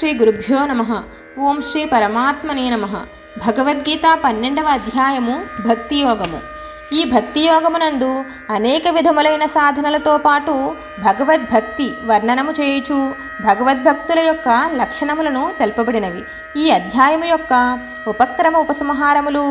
శ్రీ గురుభ్యో నమ. ఓం శ్రీ పరమాత్మనే నమ. భగవద్గీత పన్నెండవ అధ్యాయము భక్తి యోగము ఈ భక్తి యోగమునందు అనేక విధములైన సాధనలతో పాటు భగవద్భక్తి వర్ణనము చేయుచు భగవద్భక్తుల యొక్క లక్షణములను తెలుపబడినవి. ఈ అధ్యాయము యొక్క ఉపక్రమ ఉపసంహారములు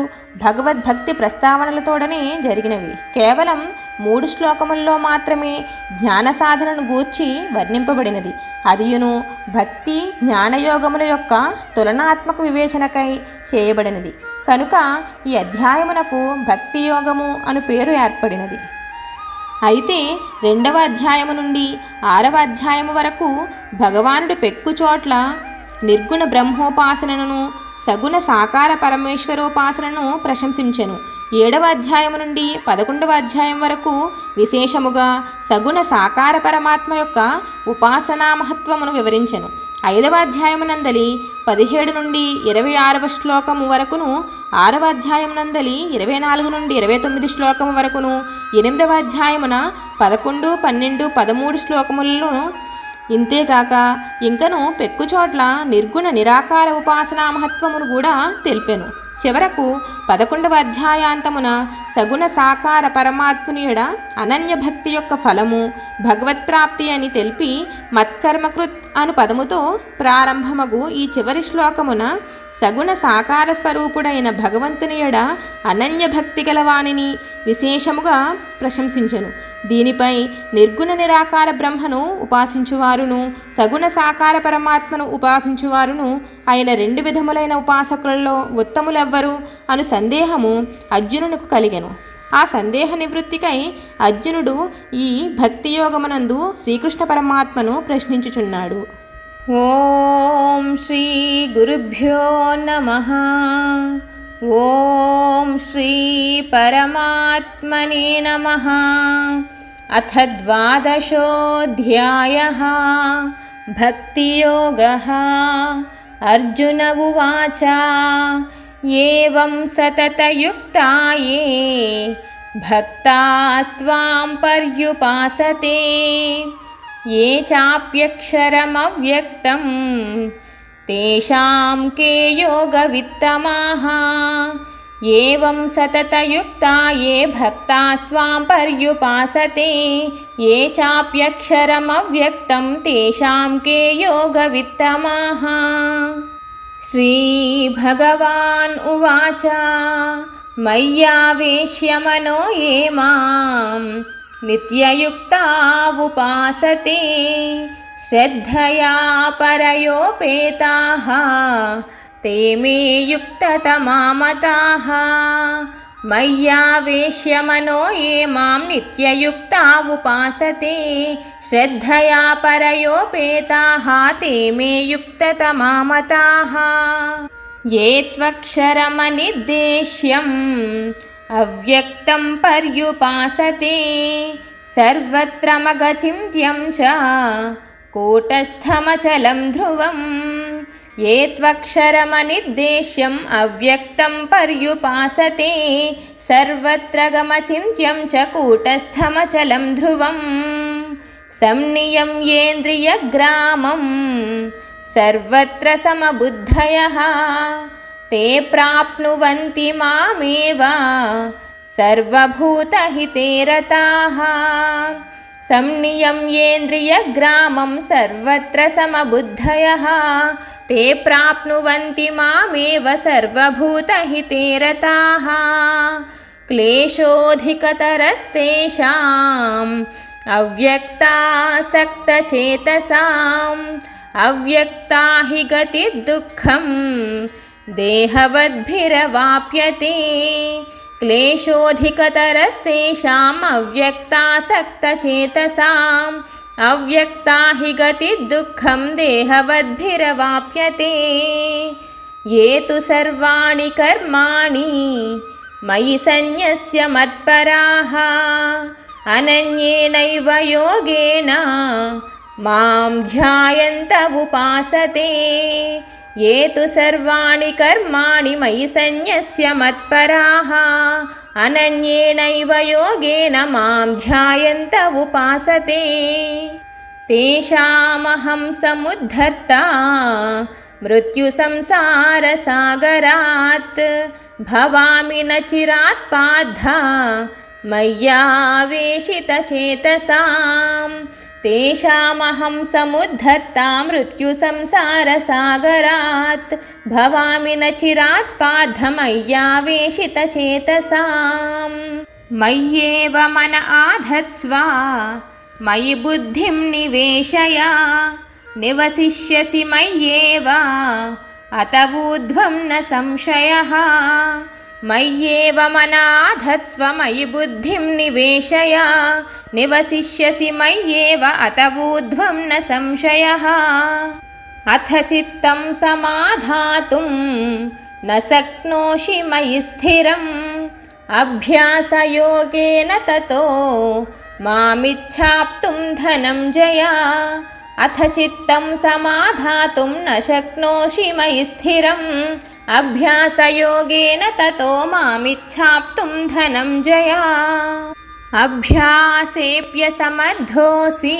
భగవద్భక్తి ప్రస్తావనలతోడనే జరిగినవి. కేవలం మూడు శ్లోకముల్లో మాత్రమే జ్ఞాన సాధనను గూర్చి వర్ణింపబడినది. అదియును భక్తి జ్ఞానయోగముల యొక్క తులనాత్మక వివేచనకై చేయబడినది. కనుక ఈ అధ్యాయమునకు భక్తి యోగము అను పేరు ఏర్పడినది. అయితే రెండవ అధ్యాయము నుండి ఆరవ అధ్యాయము వరకు భగవానుడు పెక్కు చోట్ల నిర్గుణ బ్రహ్మోపాసనను సగుణ సాకార పరమేశ్వరోపాసనను ప్రశంసించెను. ఏడవ అధ్యాయము నుండి పదకొండవ అధ్యాయం వరకు విశేషముగా సగుణ సాకార పరమాత్మ యొక్క ఉపాసనా మహత్వమును వివరించెను. ఐదవ అధ్యాయమునందలి పదిహేడు నుండి ఇరవై ఆరవ శ్లోకము వరకును ఆరవ అధ్యాయం నందలి ఇరవై నాలుగు నుండి ఇరవై తొమ్మిది శ్లోకము వరకును ఎనిమిదవ అధ్యాయమున పదకొండు పన్నెండు పదమూడు శ్లోకములను ఇంతేకాక ఇంకను పెక్కుచోట్ల నిర్గుణ నిరాకార ఉపాసనా మహత్వమును కూడా తెలిపెను. చివరకు పదకొండవ అధ్యాయాంతమున సగుణ సాకార పరమాత్మునియడ అనన్య భక్తి యొక్క ఫలము భగవత్ప్రాప్తి అని తెలిపి మత్కర్మకృత్ అను పదముతో ప్రారంభమగు ఈ చివరి శ్లోకమున సగుణ సాకార స్వరూపుడైన భగవంతునియడ అనన్య భక్తి గలవాణిని విశేషముగా ప్రశంసించెను. దీనిపై నిర్గుణ నిరాకార బ్రహ్మను ఉపాసించువారును సగుణ సాకార పరమాత్మను ఉపాసించువారును ఆయన రెండు విధములైన ఉపాసకులలో ఉత్తములెవ్వరు అను సందేహము అర్జునునికి కలిగెను. ఆ సందేహ నివృత్తికై అర్జునుడు ఈ భక్తియోగమనందు శ్రీకృష్ణ పరమాత్మను ప్రశ్నించుచున్నాడు. ॐ श्रीगुरुभ्यो नमः। ॐ श्रीपरमात्मने नमः। अथ द्वादशोऽध्यायः। भक्तियोगः। अर्जुन उवाच। एवं सततयुक्ता ये भक्तास्त्वां पर्युपासते। ये चाप्यक्षरमव्यक्तं। तेषां के योगवित्तमाः। एवं सततयुक्ता ये भक्तास्त्वां पर्युपासते। ये चाप्यक्षरमव्यक्तं तेषां के योगवित्तमाः। श्रीभगवान् उवाच मय्यावेश्य मनो ये मां नित्ययुक्ता उपासते श्रद्धया परयोपेताः ते मे युक्ततमामताः मय्यावेश्य मनो ये मां नित्ययुक्ता उपासते श्रद्धया परयोपेताः ते मे युक्ततमामताः ये त्वक्षरमनिर्देश्यम् अव्यक्तं पर्युपासते सर्वत्र मगचिन्त्यं च कूटस्थमचलं ध्रुवम् ये त्वक्षरमनिर्देश्यम् अव्यक्तं पर्युपासते सर्वत्र गमचिन्त्यं च कूटस्थमचलं ध्रुवम् संनियम्येन्द्रियग्रामं सर्वत्र समबुद्धयः ते प्राप्नुवन्ति मामेव सर्वभूतहिते रताः संनियम्येन्द्रियग्रामं सर्वत्र समबुद्धयः ते प्राप्नुवन्ति मामेव सर्वभूतहिते रताः क्लेशोऽधिकतरस्तेषाम् अव्यक्तासक्तचेतसाम् अव्यक्ता हि गतिर्दुःखं देहवद्भिरवाप्यते। क्लेशोऽधिकतरस्तेषाम् अव्यक्तासक्तचेतसाम् अव्यक्ता हि गतिर्दुःखं देहवद्भिरवाप्यते। ये तु सर्वाणि कर्माणि मयि सन्न्यस्य मत्पराः। अनन्येनैव योगेन मां ध्यायन्त उपासते ये तु सर्वाणि कर्माणि मयि सन्न्यस्य मत्पराः। अनन्येनैव योगेन मां ध्यायन्त उपासते। तेषामहं समुद्धर्ता मृत्युसंसारसागरात् भवामि न चिरात् पाद्धा తేషామహం సముద్ధర్తా మృత్యు సంసారసాగరాత్ భవామి నచిరాత్ పార్థమయ్యావేషిత చేతసాం మయ్యేవ మన ఆధత్స్వ మయి బుద్ధిం నివేశయ నివసిష్యసి మయ్యేవ అత ఊర్ధ్వం న సంశయ मय्येव मनाधत्स्व मयि बुद्धिं निवेशय निवसिष्यसि मय्येव अत ऊर्ध्वं न संशयः अथ चित्तं समाधातुं न शक्नोषि मयि स्थिरम् अभ्यासयोगेन ततो मामिच्छाप्तुं धनञ्जय अथ चित्तं समाधातुं न शक्नोषि मयि स्थिरम् అభ్యాసయోగేన తతో మామిచ్ఛాప్తుం ధనంజయ అభ్యాసేప్యసమర్థోసి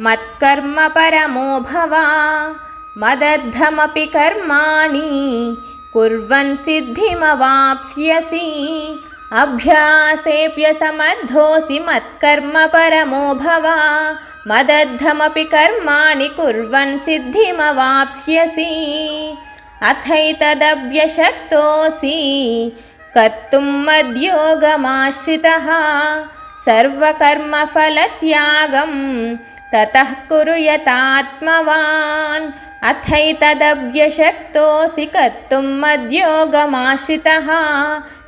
మత్కర్మ పరమో భవ. మదర్థమపి కర్మాణి కుర్వన్ సిద్ధిమవాప్స్యసి. అభ్యాసేప్యసమర్థోసి మత్కర్మ పరమో భవ. మదర్థమపి కర్మాణి కుర్వన్ సిద్ధిమవాప్స్యసి. अथैतदव्यशक्तोऽसि। कर्तुं मद्योगमाश्रितः। सर्वकर्मफलत्यागं ततः कुरु यतात्मवान्। अथैतदव्यशक्तोऽसि कर्तुं मद्योगमाश्रितः।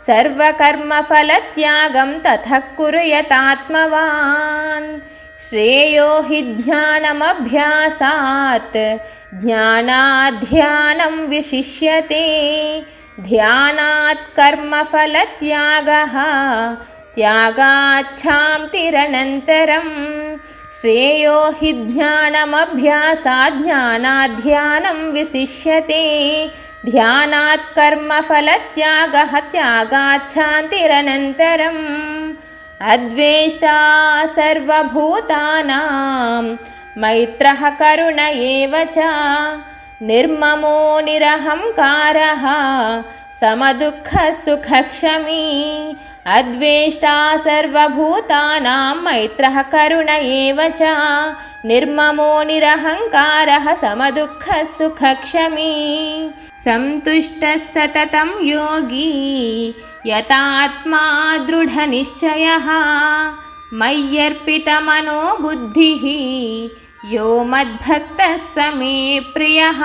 सर्वकर्मफलत्यागं ततः कुरु यतात्मवान्। श्रेयो हि ध्यानमभ्यासात् ज्ञानाध्यानं विशिष्यते। ध्यानात् कर्मफलत्यागः। त्यागाच्छान्तिरनन्तरं श्रेयो हि ध्यानमभ्यासात् ज्ञानाध्यानं विशिष्यते। ध्यानात् कर्मफलत्यागः त्यागाच्छान्तिरनन्तरम् अद्वेष्टा सर्वभूतानां मैत्रः करुण एव च निर्ममो निरहङ्कारः समदुःखसुखक्षमी अद्वेष्टा सर्वभूतानां मैत्रः करुण एव च निर्ममो निरहङ्कारः समदुःखसुखक्षमी सन्तुष्टः सततं योगी यतात्मा दृढनिश्चयः मय्यर्पितमनो बुद्धिः यो मद्भक्तः स मे प्रियः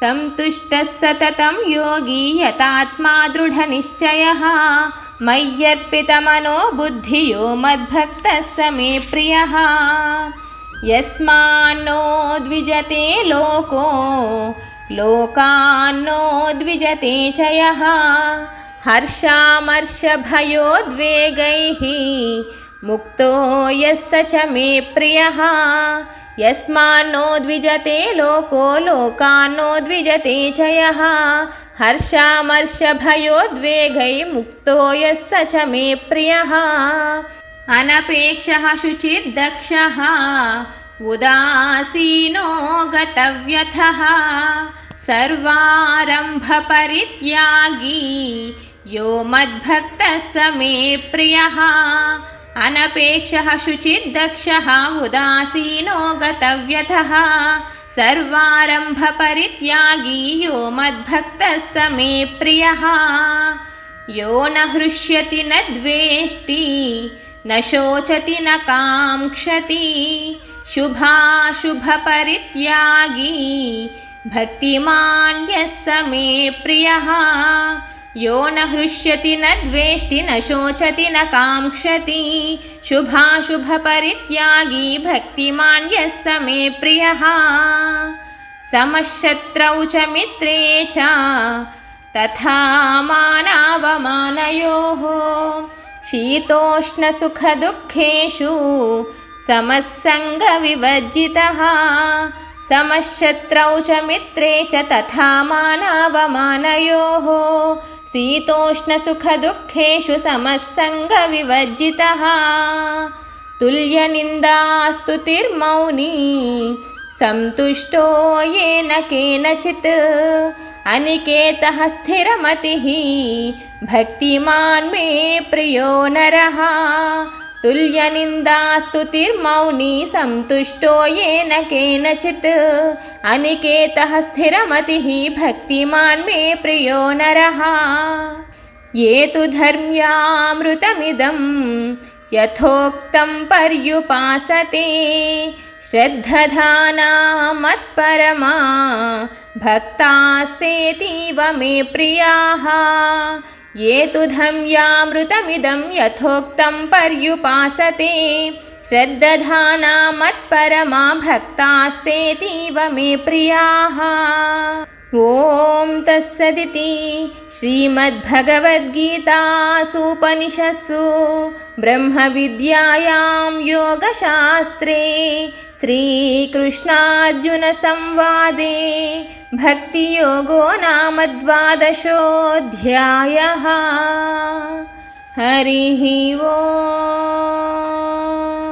सन्तुष्टः सततं योगी यतात्मा दृढनिश्चयः मय्यर्पितमनो बुद्धियो मद्भक्तः स मे प्रियः यस्मान्नो द्विजते लोको लोकान्नो द्विजते च यः हर्षामर्षभयोद्वेगैः मुक्तो यः स च मे प्रियः यस्मान्नो द्विजते लोको लोकान्नो द्विजते च यः हर्षामर्षभयोद्वेगैर्मुक्तो यः स च मे प्रियः अनपेक्षः शुचिर्दक्षः उदासीनो गतव्यथः सर्वारम्भपरित्यागी यो मद्भक्तः स मे प्रियः अनपेक्षः शुचिर्दक्षः उदासीनो गतव्यथः। सर्वारम्भपरित्यागी यो मद्भक्तः स मे प्रियः। यो न हृष्यति न द्वेष्टि न शोचति न काङ्क्षति। शुभाशुभपरित्यागी भक्तिमान् यः स मे प्रियः यो न हृष्यति न द्वेष्टि न शोचति न काङ्क्षति। शुभाशुभपरित्यागी भक्तिमान् यः स मे प्रियः। समशत्रौ च मित्रे च तथा मानावमानयोः। शीतोष्णसुखदुःखेषु समस्सङ्गविवर्जितः समशत्रौ च मित्रे च तथा मानावमानयोः शीतोष्णसुखदुःखेषु समस्सङ्गविवर्जितः तुल्यनिन्दास्तुतिर्मौनी सन्तुष्टो येन केनचित् अनिकेतः स्थिरमतिः भक्तिमान् मे प्रियो नरः तुल्यनिन्दास्तुतिर्मौनी सन्तुष्टो येन केनचित्। अनिकेतः स्थिरमतिः भक्तिमान् मे प्रियो नरः। ये तु धर्म्यामृतमिदं यथोक्तं पर्युपासते। श्रद्धधाना मत्परमा भक्तास्तेतीव मे प्रियाः ये तु धम्यामृतमिदं यथोक्तं पर्युपासते। श्रद्धधाना मत्परमा भक्तास्तेतीव मे प्रियाः। ॐ तत्सदिति श्रीमद्भगवद्गीतासूपनिषत्सु ब्रह्मविद्यायां योगशास्त्रे श्रीकृष्णार्जुनसंवादे भक्तियोगो नाम द्वादशोऽध्यायः। हरिः ओम्